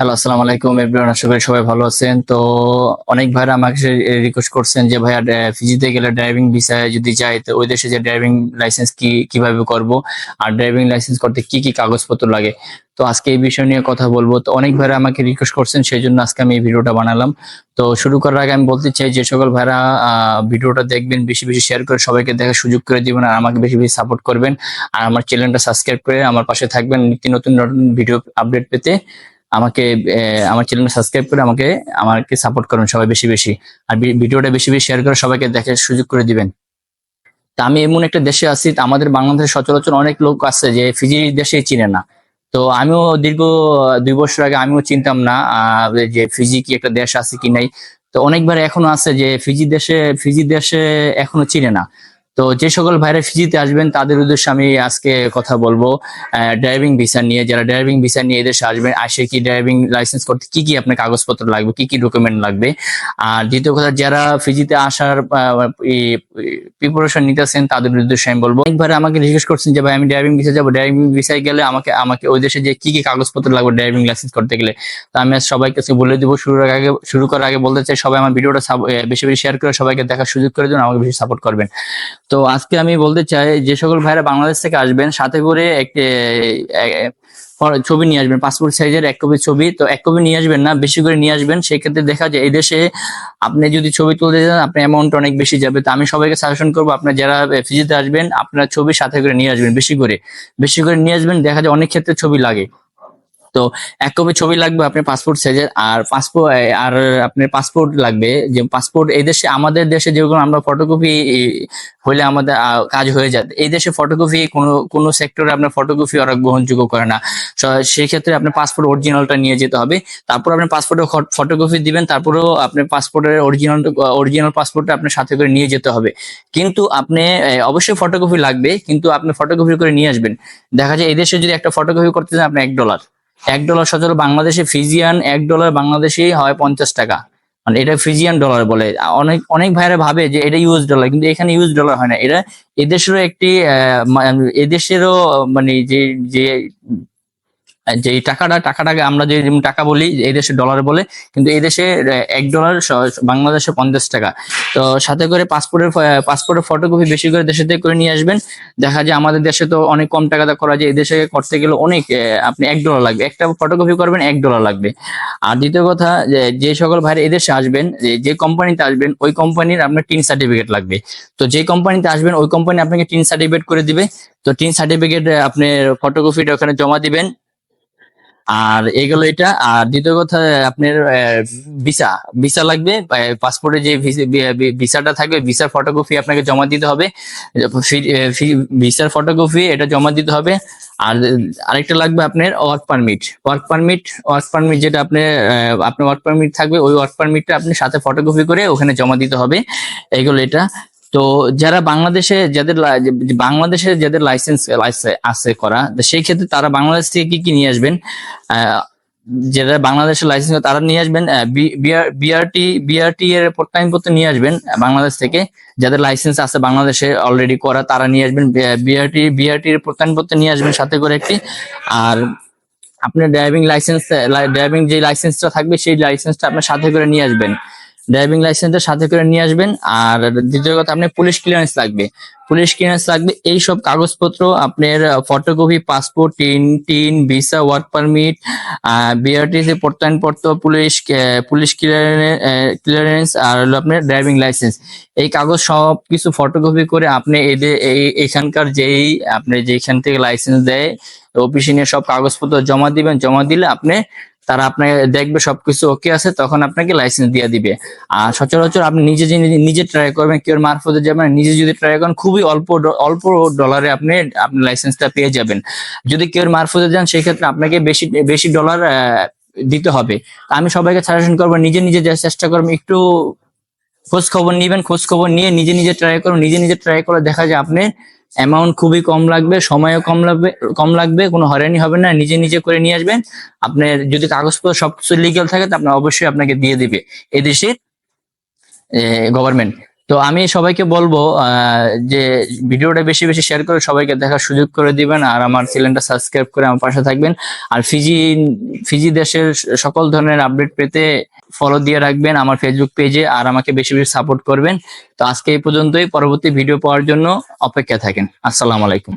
Hello আসসালামু আলাইকুম everyone আশা করি সবাই ভালো আছেন। তো অনেক ভাইরা আমাকে রিকোয়েস্ট করছেন যে, ভাইয়া ফিজিতে গেলে ড্রাইভিং ভিসায় যদি যাই, তো ওই দেশে যে ড্রাইভিং লাইসেন্স কি কীভাবে করব? আর ড্রাইভিং লাইসেন্স করতে কি কি কাগজপত্র লাগে? তো আজকে এই বিষয় নিয়ে কথা বলব। তো অনেক ভাইরা আমাকে রিকোয়েস্ট করছেন, সেই জন্য আজকে আমি এই ভিডিওটা বানালাম। তো শুরু করার আগে আমি বলতে চাই যে, সকল ভাইরা ভিডিওটা দেখবেন, বেশি বেশি শেয়ার করে সবাইকে দেখার সুযোগ করে দিবেন আর আমাকে বেশি বেশি সাপোর্ট করবেন। আর আমার চ্যানেলটা সাবস্ক্রাইব করে আমার পাশে থাকবেন। নিত্য নতুন নতুন ভিডিও আপডেট পেতে। আমাকে আমার চ্যানেল সাবস্ক্রাইব করে আমাকে আমাকে সাপোর্ট করুন সবাই বেশি বেশি। আর ভিডিওটা বেশি বেশি শেয়ার করে সবাইকে দেখার সুযোগ করে দিবেন। তা আমি এমন একটা দেশে আছি আমাদের বাংলাদেশে সচরাচর অনেক লোক আছে যে ফিজি দেশে চিনে না। তো আমিও দীর্ঘ দুই বছর আগে আমিও চিনতাম না যে ফিজি কি একটা দেশ আছে কি নাই। তো অনেকবার এখনও আছে যে ফিজি দেশে ফিজি দেশে এখনও চিনে না। তো যে সকল ভাইরা ফিজিতে আসবেন, তাদের উদ্দেশ্যে আমি আজকে কথা বলব। ড্রাইভিং ভিসা নিয়ে, যারা ড্রাইভিং ভিসা নিয়ে এদেশে আসবেন আসে কি ড্রাইভিং লাইসেন্স করতে, কি কি আপনার কাগজপত্র লাগবে, কি কি ডকুমেন্ট লাগবে? আর দ্বিতীয় কথা, যারা ফিজিতে আসার প্রিপারেশন নিতেছেন, তাদের উদ্দেশ্যে আমি বলব। একবার আমাকে জিজ্ঞেস করছেন যে, ভাই, আমি ড্রাইভিং ভিসা যাব? ড্রাইভিং ভিসায় গেলে আমাকে আমাকে ওই দেশে যে কি কি কাগজপত্র লাগবে ড্রাইভিং লাইসেন্স করতে গেলে। তো আমি আজ সবাই কাছে বলে দিব, শুরুর আগে, শুরু করার আগে বলতে চাই, সবাই আমার ভিডিওটা বেশি বেশি শেয়ার করে সবাইকে দেখার সুযোগ করে দেন, আমাকে বেশি সাপোর্ট করবেন। তো আজকে আমি বলতে চাই, যে সকল ভাইরা বাংলাদেশ থেকে আসবেন, সাথে করে একটি ছবি নিয়ে আসবেন পাসপোর্ট সাইজের এক কপি ছবি। তো এক কপি নিয়ে আসবেন না, বেশি করে নিয়ে আসবেন। সেই ক্ষেত্রে দেখা যায় এই দেশে আপনি যদি ছবি তুলতে যান, আপনার অ্যামাউন্ট অনেক বেশি যাবে। তো আমি সবাইকে সাজেশন করব, আপনার যারা ফিজিতে আসবেন, আপনার ছবি সাথে করে নিয়ে আসবেন, বেশি করে। বেশি করে নিয়ে আসবেন, দেখা যায় অনেক ক্ষেত্রে ছবি লাগে। তো এক কপি ছবি লাগবে আপনার পাসপোর্ট সাইজের আর পাসপোর্ট আর আপনার পাসপোর্ট লাগবে, যে পাসপোর্ট এই দেশে, আমাদের দেশে যেরকম আমরা ফটোকপি হলে আমাদের কাজ হয়ে যায়। এই দেশে ফটোকপি কোনো কোনো সেক্টরে আপনার ফটোকপি ওরা গ্রহণযোগ্য করে না। স- সেই ক্ষেত্রে আপনার পাসপোর্ট অরিজিনালটা নিয়ে যেতে হবে। তারপর আপনার পাসপোর্টের ফটোকপি দিবেন, তারপরেও আপনার পাসপোর্টের অরিজিনাল অরিজিনাল পাসপোর্টটা আপনার সাথে করে নিয়ে যেতে হবে। কিন্তু আপনি অবশ্যই ফটোকপি লাগবে, কিন্তু আপনি ফটোকপি করে নিয়ে আসবেন। দেখা যায় এই দেশে যদি একটা ফটোকপি করতে চান, আপনি এক ডলার এক ডলার সচল বাংলাদেশে ফিজিয়ান, এক ডলার বাংলাদেশেই হয় পঞ্চাশ টাকা। মানে এটা ফিজিয়ান ডলার বলে। অনেক অনেক ভাইরা ভাবে যে এটা ইউএস ডলার কিন্তু এখানে ইউএস ডলার হয় না। এটা এদেশেরও একটি এদেশেরও মানে যে যে যে টাকাটা, টাকাটাকে আমরা যে টাকা বলি, এই দেশে ডলার বলে, কিন্তু এই দেশে এক ডলার বাংলাদেশে পঞ্চাশ টাকা। তো সাথে করে পাসপোর্টের পাসপোর্টের ফটোকপি বেশি করে দেশে থেকে করে নিয়ে আসবেন। দেখা যায় আমাদের দেশে তো অনেক কম টাকাতে করা যায়, এই দেশে করতে গেলে অনেক আপনি এক ডলার লাগবে। একটা ফটোকপি করবেন, এক ডলার লাগবে। আর দ্বিতীয় কথা, যে সকল ভাইরা এদেশে আসবেন, যে কোম্পানিতে আসবেন, ওই কোম্পানির আপনার টিন সার্টিফিকেট লাগবে। তো যে কোম্পানিতে আসবেন, ওই কোম্পানি আপনাকে টিন সার্টিফিকেট করে দিবে। তো টিন সার্টিফিকেট আপনি ফটোকপিটা ওখানে জমা দিবেন। আর এগুলো এটা। আর দ্বিতীয় কথা আপনার ভিসা। ভিসা লাগবে পাসপোর্টে যে ভিসাটা থাকবে ভিসার ফটোকপি আপনাকে জমা দিতে হবে। ভিসার ফটোকপি এটা জমা দিতে হবে। আর আরেকটা লাগবে আপনার work permit work permit work permit যেটা আপনার আহ, আপনার ওয়ার্ক পারমিট থাকবে ওই ওয়ার্ক পারমিটটা আপনি সাথে ফটোকপি করে ওখানে জমা দিতে হবে। এগুলো এটা। তো যারা বাংলাদেশে যাদের বাংলাদেশে যাদের লাইসেন্স আছে করা সেই ক্ষেত্রে তারা বাংলাদেশ থেকে কি কি নিয়ে আসবেন? যারা বাংলাদেশের লাইসেন্স তারা নিয়ে আসবেন বিআরটি বিআরটি এর প্রত্যয়নপত্র নিয়ে আসবেন বাংলাদেশ থেকে। যাদের লাইসেন্স আছে বাংলাদেশে অলরেডি করা, তারা নিয়ে আসবেন বিআরটি বিআরটি এর প্রত্যয়নপত্র নিয়ে আসবেন সাথে করে একটি। আর আপনার ড্রাইভিং লাইসেন্স ড্রাইভিং যে লাইসেন্সটা থাকবে, সেই লাইসেন্সটা আপনার সাথে করে নিয়ে আসবেন। ড্রাইভিং লাইসেন্সটা সাথে করে নিয়ে আসবেন। আর দ্বিতীয় কথা, আপনার পুলিশ ক্লিয়ারেন্স লাগবে। পুলিশ ক্লিয়ারেন্স লাগবে। এই সব কাগজপত্র, আপনার photocopy passport TIN TIN visa work permit BRTC প্রত্যয়নপত্র police police clearance আর হলো আপনার ড্রাইভিং লাইসেন্স এই কাগজ সব কিছু ফটোকপি করে আপনি এদের, এই- এখানকার যেই আপনি যেখান থেকে লাইসেন্স দেয় অফিসে নিয়ে সব কাগজপত্র জমা দিবেন। জমা দিলে আপনি তারা আপনাকে দেখবে সবকিছু ওকে আছে, তখন আপনাকে লাইসেন্স দিয়ে দিবে। আর সচরাচর আপনি নিজে নিজে- ট্রাই করবেন, কেউ মারফতে যাবেন নিজে যদি ট্রাই করেন, খুবই অল্প অল্প ডলারে আপনি আপনি লাইসেন্সটা পেয়ে যাবেন। যদি কেউ মারফতে যান সেই ক্ষেত্রে আপনাকে বেশি বেশি ডলার দিতে হবে। আমি সবাইকে সাজেশন করব, নিজে নিজে চেষ্টা করবেন, একটু খোঁজ খবর নিবেন, খোঁজ খবর নিয়ে নিজে নিজে ট্রাই করুন। নিজে নিজে ট্রাই করে দেখা যায় আপনি অ্যামাউন্ট খুবই কম লাগবে, সময়ও কম লাগবে কম লাগবে, কোনো হয়রানি হবে না, নিজে নিজে করে নিয়ে আসবেন। আপনার যদি কাগজপত্র সবকিছু লিগেল থাকে, তো আপনার অবশ্যই আপনাকে দিয়ে দিবে। এদেশের গভর্নমেন্ট তো আমি সবাইকে বলব যে ভিডিওটা বেশি বেশি শেয়ার করে সবাইকে দেখার সুযোগ করে দিবেন আর আমার চ্যানেলটা সাবস্ক্রাইব করে আমার পাশে থাকবেন। আর ফিজি ফিজি দেশের সকল ধরনের আপডেট পেতে ফলো দিয়ে রাখবেন আমার ফেসবুক পেজে আর আমাকে বেশি বেশি সাপোর্ট করবেন। তো আজকে এই পর্যন্তই, পরবর্তী ভিডিও পাওয়ার জন্য অপেক্ষা থাকেন। আসসালামু আলাইকুম।